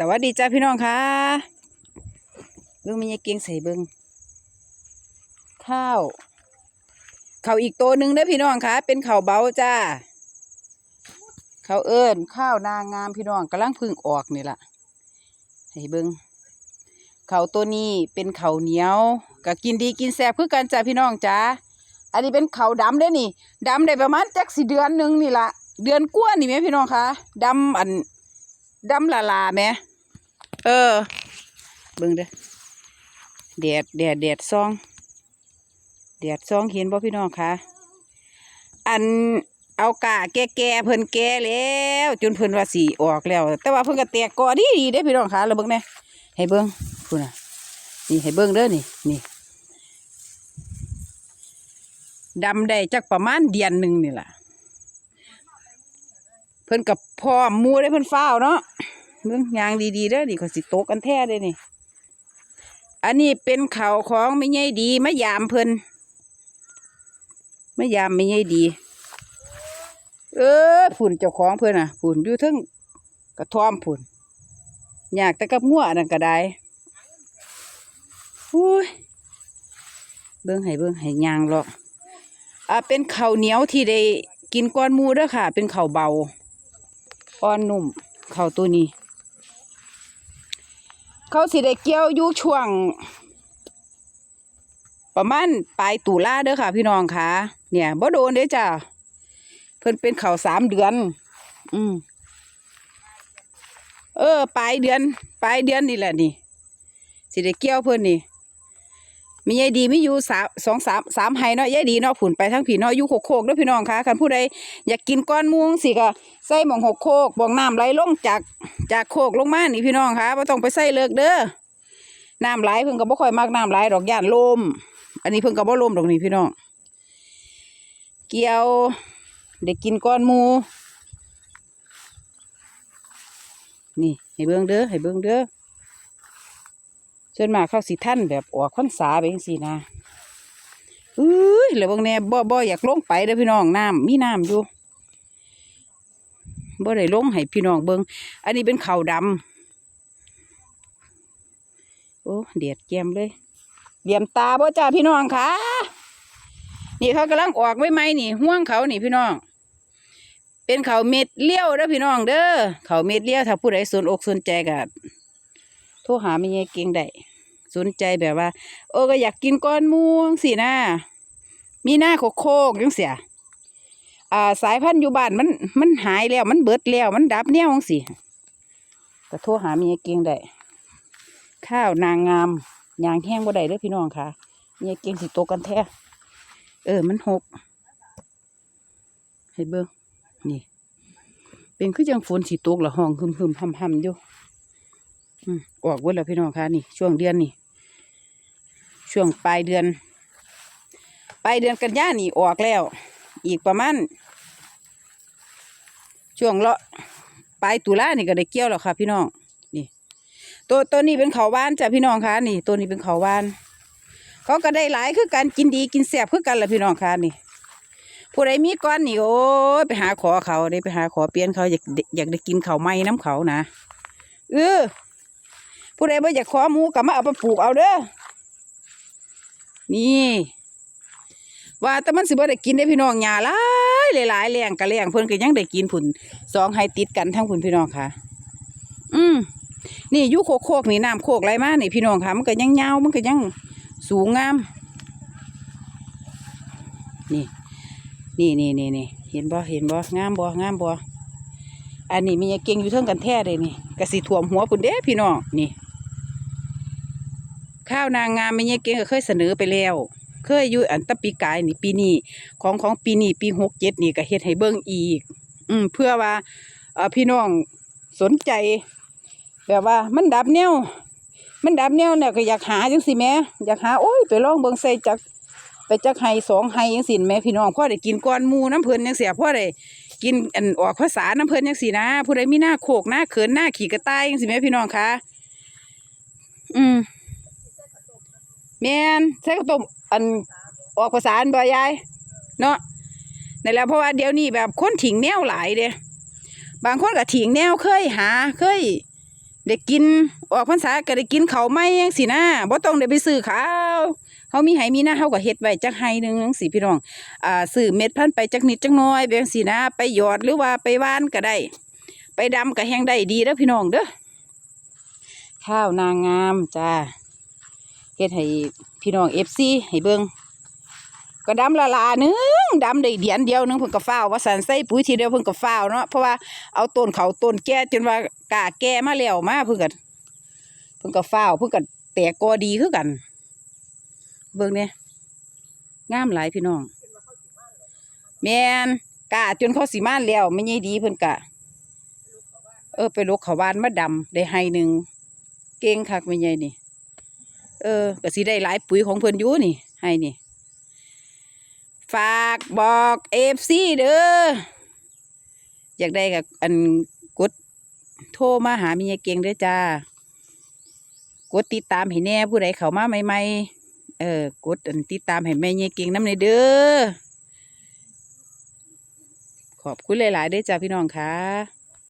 สวัสดีจ้าพี่น้องค่ะเบิ่งมียาเกียงใส่เบิ่งข้าวเขาอีกตัวหนึ่งเด้พี่น้องค่ะ เป็นเข้าเบาจ้าเขาเอิญข้าวนางงามพี่น้องกำลังพึ่งออกนี่ล่ะให้เบิ่งข้าตัวนี้เป็นเขาเหนียวก็กินดีกินแซ่บคือกันจ้าพี่น้องจ้าอันนี้เป็นเขาดำเด้นี่ดำได้ประมาณจักสิเดือนหนึ่งนี่ล่ะเดือนกว่านี่แหมพี่น้องคะดำอัน ดำละลาแหม่เออเบิ่งเด้อแดดแดดแดดซองแดดซองเห็นบ่พี่น้องคะอันเอากาแก่แก่เพิ่นแก่แล้ว จนเพิ่นว่าสีออกแล้ว แต่ว่าเพิ่นก็แตกกอดีดีๆเด้พี่น้องคะแล้วเบิ่งแน่ให้เบิ่งพุ่นน่ะนี่ให้เบิ่งเด้อนี่นี่ดำได้จักประมาณเดือนหนึ่งนี่แหละ เพิ่นกับพ่อมมูได้เพิ่นฟ้าวเนาะเบิ่งยางดีๆเด้อนี่ขาสิโตกกันแท้เด้นี่ อันนี้เป็นเข่าของไม่ใหญ่ดีมะยามเพิ่นมะยามไม่ใหญ่ดี เออผุ่นเจ้าของเพิ่นน่ะผุ่นอยู่เทึงกระท่อมผุ่นอยากแต่กับงัวนั่นก็ได้อุ้ยเบิ่งให้เบิ่งให้ยางหรอกอ่าเป็นเข้าเหนียวที่ได้กินก้อนมูเด้อค่ะ เป็นเข้าเบา อ่อนนุ่มเขาตัวนี้ เขาสิได้เกี่ยวอยู่ช่วง ประมาณปลายตุลาเด้อค่ะ พี่น้องค่ะเนี่ยบ่โดนเด้จ้าเพิ่นเป็นเขาสามเดือน อืมเออปลายเดือนปลายเดือนนี่แหละนี่สิได้เกี่ยวเพิ่นนี่ มียายดีมีอยู่สามสองสามสามไฮเนาะยายดีเนาะผุนไปทั้งผีเนาะอยู่โคกโคกด้วยพี่น้องค่ะคันผู้ใดอยากกินก้อนม่วงสิก็ใส่หมองหกโคกบ่องน้ำไหลลงจากจากโคกลงมานี่พี่น้องค่ะบ่ต้องไปใส่เลิกเด้อน้ำไหลเพิ่นก็บ่ค่อยมักน้ำไหลดอกย่านลม อันนี้เพิ่นก็บ่ลมดอกนี่พี่น้องเกี่ยวเด็กกินก้อนมูนี่ให้เบิ่งเด้อให้เบิ่งเด้อ ส่วนมากเข้าสิท่านแบบออกพรรษาไปจังซี่นะอุ้ยแล้วบางแน่บ่บ่อยากลงไปเด้อพี่น้องน้ำมีน้ำอยู่บ่ได้ลงให้พี่น้องเบิงอันนี้เป็นเขาดำโอ้เดียดแก้มเลยเหลี่ยมตาบ่จ้าพี่น้องค่ะนี่เขากำลังออกไว้ไหมนี่ห่วงเขานี่พี่น้อง เป็นเขาเม็ดเลี้ยวเด้อพี่น้องเด้อเขาเม็ดเลี้ยวถ้าผู้ใดสนอกสนใจก็โทรหาไม่ยายเก่งได้สนใจแบบว่า โอ้ก็อยากกินก้อนม่วงสินะมีหน้าโคโคกยังเสียอ่าสายพันธุ์อยู่บ้านมันมันหายแล้วมันเบิดแล้วมันดับแนวจังสิก็โทรหาเมียเก่งได้ข้าวนางงามยางแห้งบ่ได้เด้อพี่น้องค่ะเมียเก่งสิโตกันแท้เออมันหกให้เบิ่งนี่ เป็นคือจังฝนสิตกละห้องหึมหึมๆห่ำๆอยู่ ออกเบิดแล้วพี่น้องคะนี่ ช่วงเดือนนี่ ช่วงปลายเดือน ปลายเดือนกันยานี่ออกแล้ว อีกประมาณช่วงเลาะปลายตุลานี่ก็ได้เกี่ยวแล้วค่ะ พี่น้องนี่ ตัวตัวนี้เป็นเขาวหวานจ้ะพี่น้องคะนี่ ตัวนี้เป็นเขาวหวานเขาก็ได้หลายคือกันกินดีกินแซ่บคือกันแหละพี่น้องคะนี่ผู้ใดมีก้อนนี่โอ้ยไปหาขอเขาได้ไปหาขอเปลี่ยนเขาอยากอยากได้กินเขาไหม้น้ำเขานะเออ ผู้ใดบ่อยากขอหมูก็มาเอาไปปลูกเอาเด้อนี่ ว่าแต่มันสิบ่ได้กินได้พี่น้องหญ้าหลายหลายแรงกะแรงเพิ่นก็ยังได้กินผุนสองให้ติดกันทั้งผุนพี่น้องค่ะ อืมนี่อยู่โคกโคกนี่น้ำโคกไหลมานี่พี่น้องค่ะมันก็ยังยาวมันก็ยังสูงงาม นี่ นี่นี่นี่นี่เห็นบ่เห็นบ่งามบ่งามบ่อันนี้มีเก่งอยู่เทิงกันแท้เลยนี่กระสิท่วมหัวพุ่นเด้พี่น้องนี่ ข้าวนางงามไม่เงี้ยเก่งก็เคยเสนอไปแล้ว เคยอยู่อันตะปีกายนี่ปีนี้ของของปีนี้ปีหกเจ็ดนี่ก็เฮ็ดให้เบิ่งอีก อืมเพื่อว่าอพี่น้องสนใจ แบบว่ามันดับแนวมันดับแนวเนี่ยก็อยากหาจังสิแม่อยากหาโอ้ยไปลองเบิ่งใส่จักไปจักไห้สองไห้จังสินแม่พี่น้องพ่อได้กินก้อนมูน้ำเพิ่นจังเสียพ่อได้กินอันออกภาษาน้ำเพิ่นจังสินะผู้ใดมีหน้าโคกหน้าเขินหน้าขี่กระต่ายจังสิแม่พี่น้องคะอืม แม่นใส่ข้าวต้มอันออกภาษาอันบ่ยายเนาะนั่นแหละเพราะว่าเดี๋ยวนี้แบบคนถิงแนวหลายเด้บางคนก็ถิงแนวเคยหาเคยได้กินออกพรรษาก็ได้กินเขาไม้จังซี่นะบ่ต้องได้ไปซื้อข้าวเฮามีไหมีหน้าเฮาก็เฮ็ดไว้จักไหหนึงจังซี่พี่น้องอ่าซื้อเม็ดพันไปจักนิดจักน้อยแบบสินะไปหยอดหรือว่าไปว่านก็ได้ ไปดำก็แห้งได้ดีเด้อพี่น้องเด้อข้าวนางงามจ้า เฮ็ดให้พี่น้อง FC ให้เบิ่งก็ดำละลานึงดำได้เดียนเดียวนึงเพิ่นก็ฟ้าวว่าสันใส่ปุ๋ยทีเดียวเพิ่นก็ฟ้าวเนาะเพราะว่าเอาต้นเขาต้นแก่จนว่ากาแก่มาแล้วมาเพิ่นก็เพิ่นก็ฟ้าวเพิ่นก็แตกกอดีคือกัน เบิ่งเนี่ยงามหลายพี่น้องแมนกะจนเขาสิมานแล้วไม่ใช่ดีเพิ่นกะ เออไปลกเขาวานมาดำได้ให้หนึ่งเก่งคักไม่ใช่นี่ เออก็สิได้หลายปุ๋ยของเพิ่นอยู่นี่ ให้นี่ ฝากบอกเอฟซีเด้ออยากได้กับอันกดโทรมาหามียายเก่งเด้อจ้ากดติดตามให้แน่ผู้ใดเข้ามาใหม่ๆเออกดอันติดตามให้แม่ยายเก่งน้ำในเด้อขอบคุณหลายๆด้วยจ้าพี่น้องค่ะ